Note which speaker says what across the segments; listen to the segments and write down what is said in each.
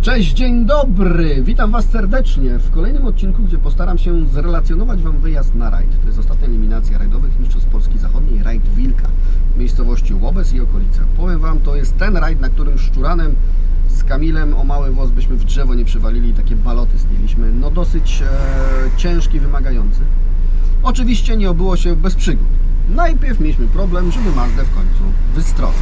Speaker 1: Cześć, dzień dobry! Witam Was serdecznie w kolejnym odcinku, gdzie postaram się zrelacjonować Wam wyjazd na rajd. To jest ostatnia eliminacja rajdowych Mistrzostw Polski Zachodniej, rajd Wilka w miejscowości Łobez i okolice. Powiem Wam, to jest ten rajd, na którym szczuranem z Kamilem o mały włos byśmy w drzewo nie przywalili takie baloty zdjęliśmy. No dosyć e, ciężki, wymagający. Oczywiście nie obyło się bez przygód. Najpierw mieliśmy problem, żeby Mazdę w końcu wystroić.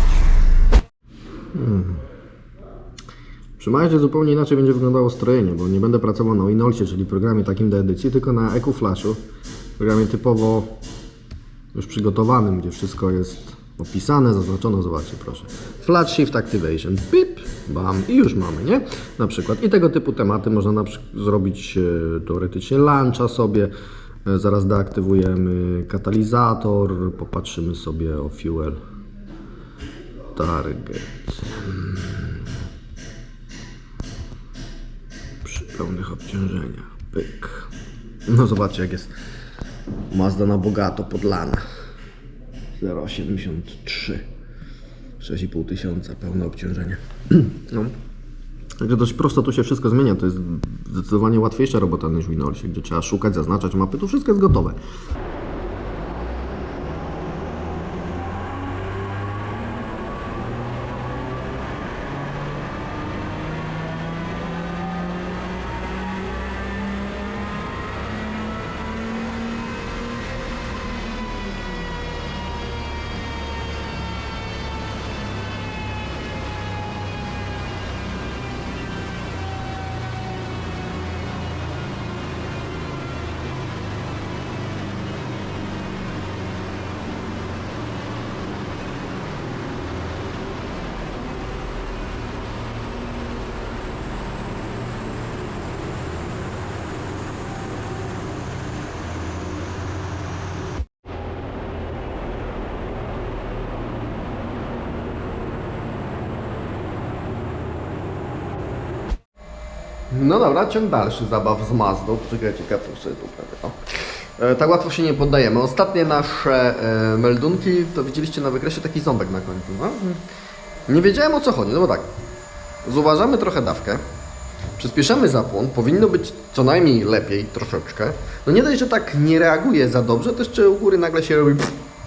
Speaker 1: Przy Mazdzie zupełnie inaczej będzie wyglądało strojenie, bo nie będę pracował na Winolsie, czyli programie takim do edycji, tylko na EQ-Flashu, programie typowo już przygotowanym, gdzie wszystko jest opisane, zaznaczone, zobaczcie proszę. Flash Shift Activation, pip, bam i już mamy, nie? Na przykład. I tego typu tematy można na przykład zrobić e, teoretycznie luncha sobie, e, zaraz deaktywujemy katalizator, popatrzymy sobie o fuel target. Pełnych obciążeniach. Pyk. No zobaczcie jak jest Mazda na bogato podlana. 0,83 6,5 tysiąca pełne obciążenie. No. Także dość prosto tu się wszystko zmienia. To jest zdecydowanie łatwiejsza robota niż w Winolsie, gdzie trzeba szukać, zaznaczać mapy. Tu wszystko jest gotowe. No dobra, ciąg dalszy zabaw z Mazdą. Poczekajcie, kapnę sobie tu prawie. O. E, tak łatwo się nie poddajemy. Ostatnie nasze e, meldunki, to widzieliście na wykresie taki ząbek na końcu. No? Nie wiedziałem o co chodzi, no bo tak. Zuważamy trochę dawkę, przyspieszamy zapłon, powinno być co najmniej lepiej, troszeczkę. No nie dość, że tak nie reaguje za dobrze, to jeszcze u góry nagle się robi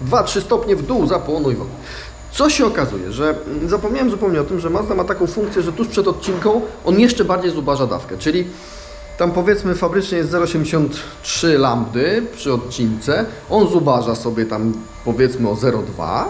Speaker 1: 2-3 stopnie w dół zapłonu i w ogóle. Co się okazuje, że mm, zapomniałem zupełnie o tym, że Mazda ma taką funkcję, że tuż przed odcinką on jeszcze bardziej zubaża dawkę, czyli tam powiedzmy fabrycznie jest 0,83 lambdy przy odcince, on zubaża sobie tam powiedzmy o 0,2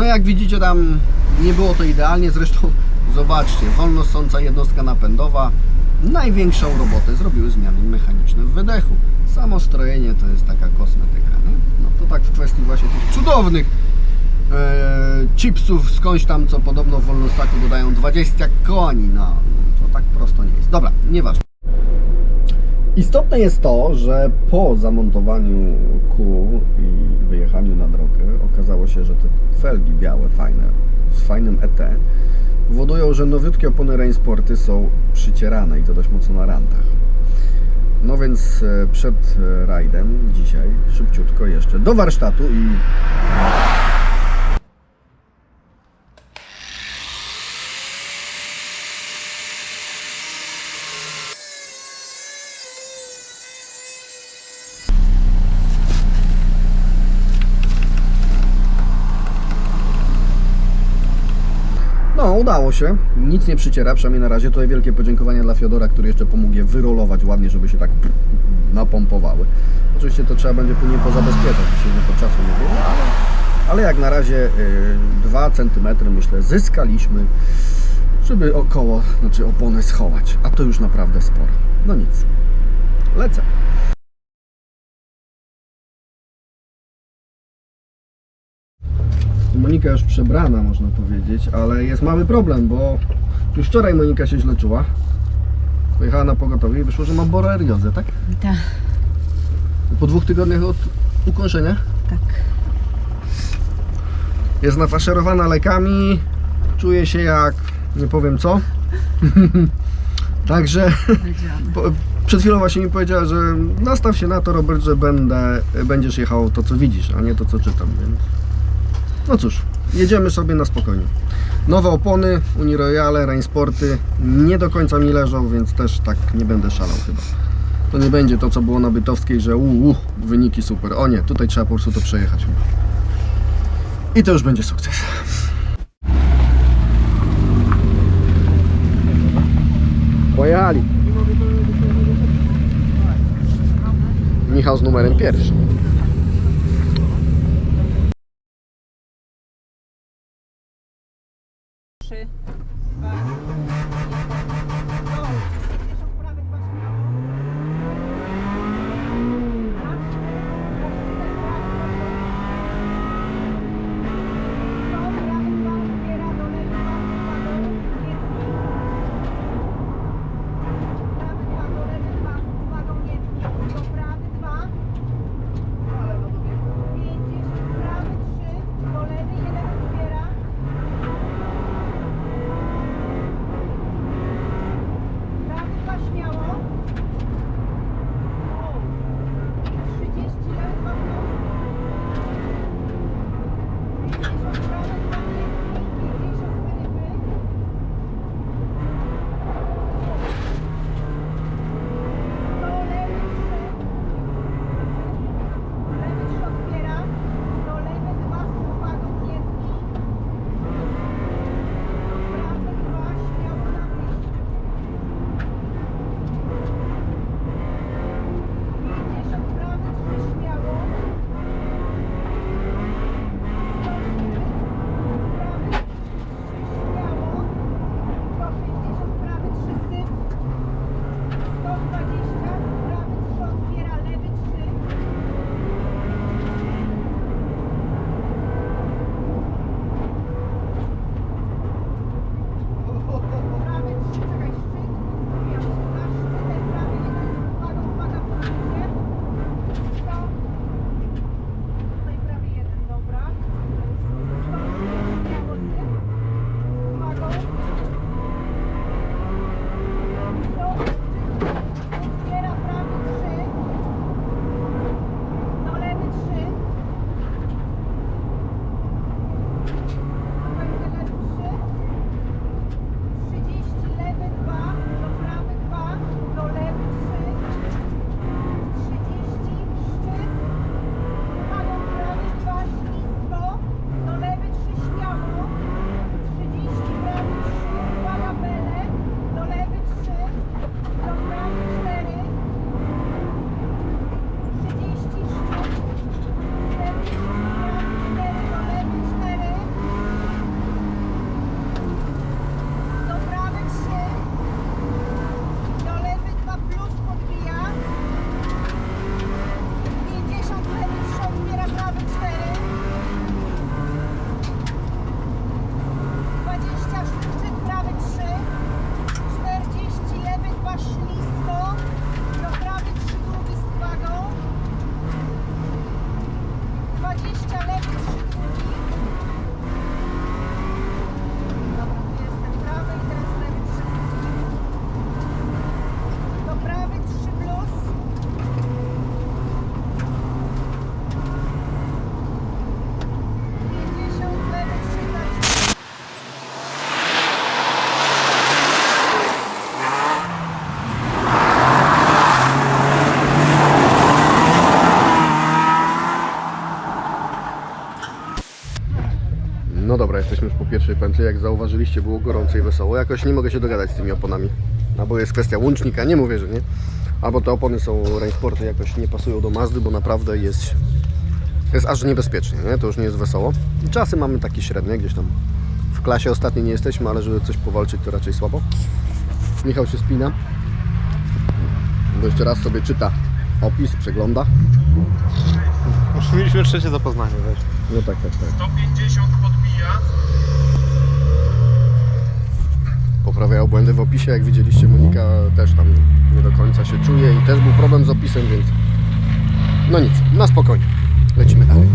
Speaker 1: No jak widzicie tam nie było to idealnie, zresztą zobaczcie, wolno sąca jednostka napędowa największą robotę zrobiły zmiany mechaniczne w wydechu. Samo strojenie to jest taka kosmetyka, nie? No to tak w kwestii właśnie tych cudownych e, chipsów skądś tam, co podobno w wolnostaku dodają 20 koni, no to tak prosto nie jest. Dobra, nieważne. Istotne jest to, że po zamontowaniu kół i wyjechaniu na drogę okazało się, że te felgi białe, fajne, z fajnym ET powodują, że nowiutkie opony Rainsporty są przycierane i to dość mocno na rantach. No więc e, przed e, rajdem dzisiaj szybciutko jeszcze do warsztatu i No, się. Nic nie przyciera, przynajmniej na razie. Tutaj wielkie podziękowania dla Fiodora, który jeszcze pomógł je wyrolować ładnie, żeby się tak napompowały. Oczywiście to trzeba będzie później pozabezpieczać, dzisiaj nie to czasu nie było, ale, ale jak na razie y, 2 cm myślę zyskaliśmy, żeby około, znaczy oponę schować, a to już naprawdę sporo. No nic, lecę. Monika już przebrana, można powiedzieć, ale jest mały problem, bo już wczoraj Monika się źle czuła. Pojechała na pogotowie i wyszło, że ma boreliozę, tak?
Speaker 2: Tak,
Speaker 1: Po dwóch tygodniach od ukończenia
Speaker 2: tak.
Speaker 1: jest nafaszerowana lekami, czuje się jak nie powiem co. Także
Speaker 2: Powiedziałam.
Speaker 1: po, przed chwilą właśnie mi powiedziała, że nastaw się na to, Robert, że będę, będziesz jechał to, co widzisz, a nie to, co czytam, więc no cóż, jedziemy sobie na spokojnie. Nowe opony, Uniroyale, Rainsporty nie do końca mi leżą, więc też tak nie będę szalał chyba. To nie będzie to, co było na Bytowskiej, że uuu, wyniki super. O nie, tutaj trzeba po prostu to przejechać. I to już będzie sukces. Pojechali. Michał z numerem pierwszym.
Speaker 2: Trzy.
Speaker 1: No dobra, jesteśmy już po pierwszej pętli. Jak zauważyliście, było gorąco i wesoło. Jakoś nie mogę się dogadać z tymi oponami. Albo jest kwestia łącznika, nie mówię, że nie. Albo te opony są Rainsporty jakoś nie pasują do Mazdy, bo naprawdę jest
Speaker 2: Jest aż niebezpiecznie, nie? To już nie jest wesoło. I czasy mamy takie średnie, gdzieś tam w klasie ostatnio nie jesteśmy, ale żeby coś powalczyć to raczej słabo. Michał się spina. Bo jeszcze raz sobie czyta opis, przegląda.
Speaker 3: Mieliśmy trzecie zapoznanie, weź.
Speaker 2: No tak, tak, tak.
Speaker 1: 150 podbija.
Speaker 2: Poprawiał błędy w opisie, jak widzieliście Monika też tam nie do końca się czuje i też był problem z opisem, więc no nic, na spokojnie. Lecimy dalej.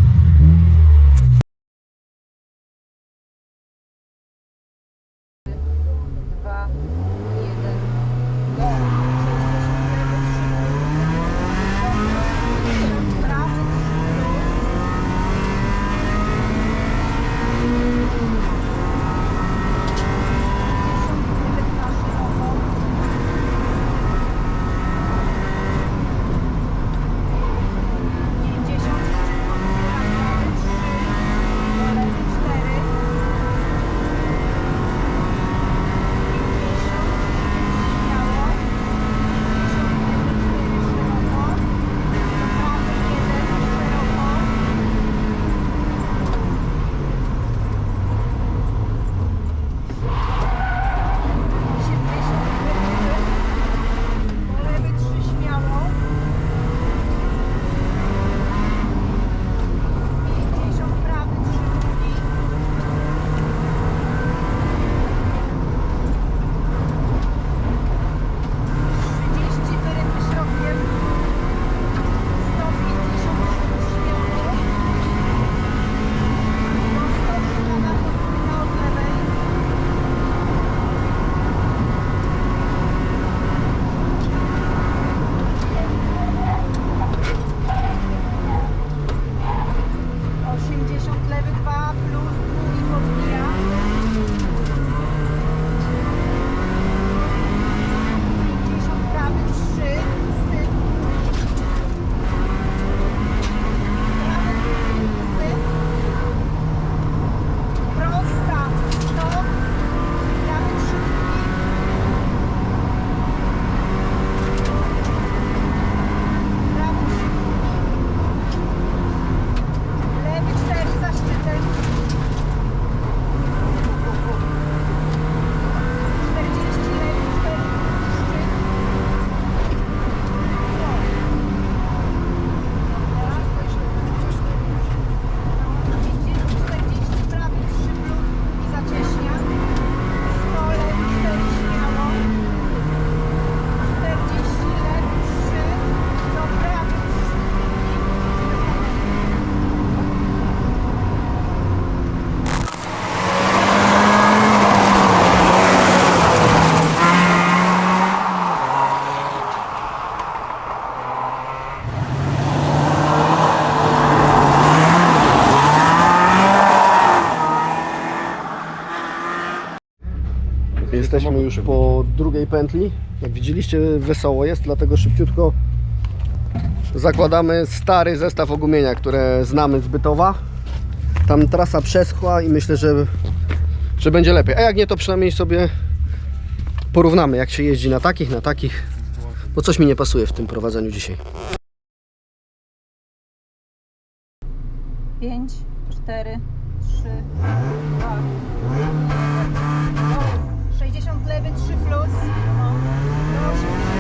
Speaker 2: Jesteśmy już po drugiej pętli. Jak widzieliście, wesoło jest, dlatego szybciutko zakładamy stary zestaw ogumienia, które znamy z Bytowa. Tam trasa przeschła i myślę, że, że będzie lepiej. A jak nie, to przynajmniej sobie porównamy, jak się jeździ na takich, na takich. Bo coś mi nie pasuje w tym prowadzeniu dzisiaj.
Speaker 4: 5, 4, 3, 2, 60 lewy, 3 plus. Do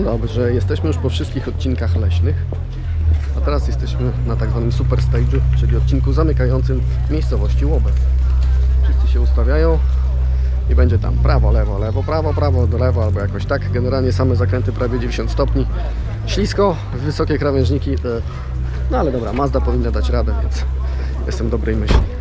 Speaker 1: No dobrze, jesteśmy już po wszystkich odcinkach leśnych. A teraz jesteśmy na tak zwanym super stage'u, czyli odcinku zamykającym miejscowości Łobez. Wszyscy się ustawiają i będzie tam prawo, lewo, lewo, prawo, prawo, do lewo albo jakoś tak. Generalnie same zakręty prawie 90 stopni. Ślisko, wysokie krawężniki. No ale dobra, Mazda powinna dać radę, więc jestem dobrej myśli.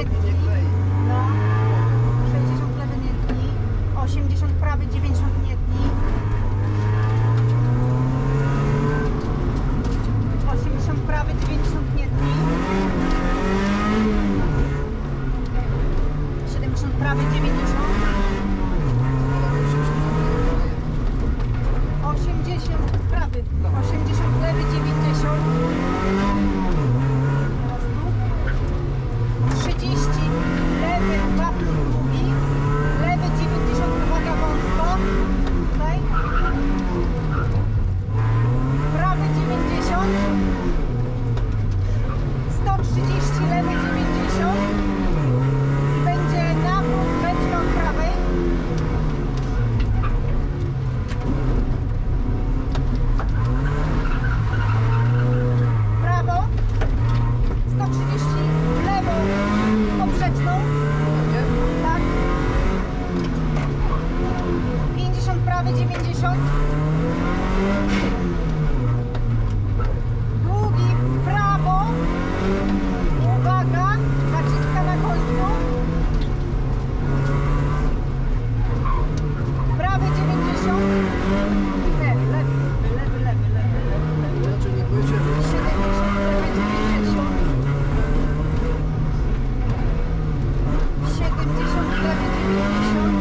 Speaker 2: Sześćdziesiąt lewy nie tnij. No. Sześćdziesiąt lewy nie tnij. Osiemdziesiąt prawy, dziewięćdziesiąt nie tnij. 80 prawy, 90 nie tnij. 70 prawy, 90. 80 prawy, 80 lewy, 90. Teraz tu. 30 lewy, 2 plus drugi. Lewy 90, uwaga wąsko. Tutaj. Prawy 90. 130 lewy 90 i będzie nawrót beczką od prawej prawo 130 w lewo poprzeczną tak 50 prawy 90 Długi w prawo. Uwaga, zaciska na końcu. Prawy 90. Lewy, lewy, lewy, lewy, lewy, lewy, lewy. 70, lewy 90. 70, lewy 90.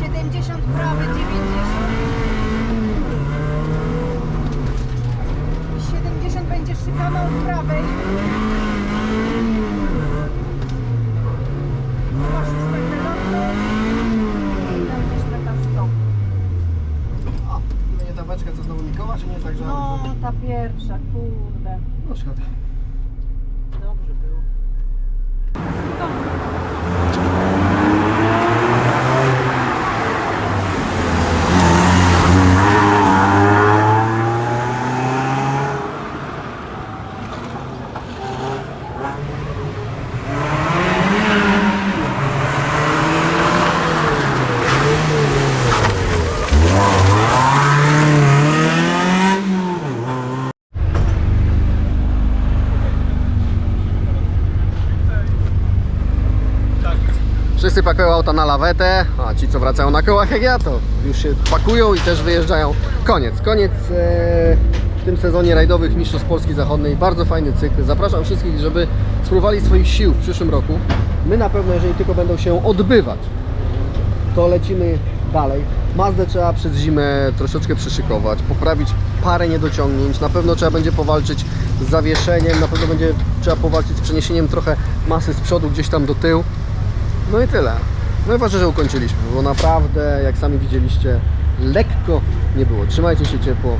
Speaker 2: 70, prawy 90. 70 będzie szykana od prawej. Masz już pewne loty. I tam gdzieś meta 100.
Speaker 1: O, beczka co znowu Mikoła, czy nie tak, że...
Speaker 2: No, ta pierwsza, kurde.
Speaker 1: No szkoda.
Speaker 2: Dobrze było.
Speaker 1: Wszyscy pakują auta na lawetę, a ci co wracają na kołach jak ja to już się pakują i też wyjeżdżają. Koniec, koniec e, w tym sezonie rajdowych Mistrzostw Polski Zachodniej. Bardzo fajny cykl. Zapraszam wszystkich, żeby spróbowali swoich sił w przyszłym roku. My na pewno, jeżeli tylko będą się odbywać, to lecimy dalej. Mazdę trzeba przez zimę troszeczkę przyszykować, poprawić parę niedociągnięć. Na pewno trzeba będzie powalczyć z zawieszeniem, na pewno będzie trzeba powalczyć z przeniesieniem trochę masy z przodu gdzieś tam do tyłu. No i tyle. No i ważne, że ukończyliśmy, bo naprawdę, jak sami widzieliście, lekko nie było. Trzymajcie się ciepło.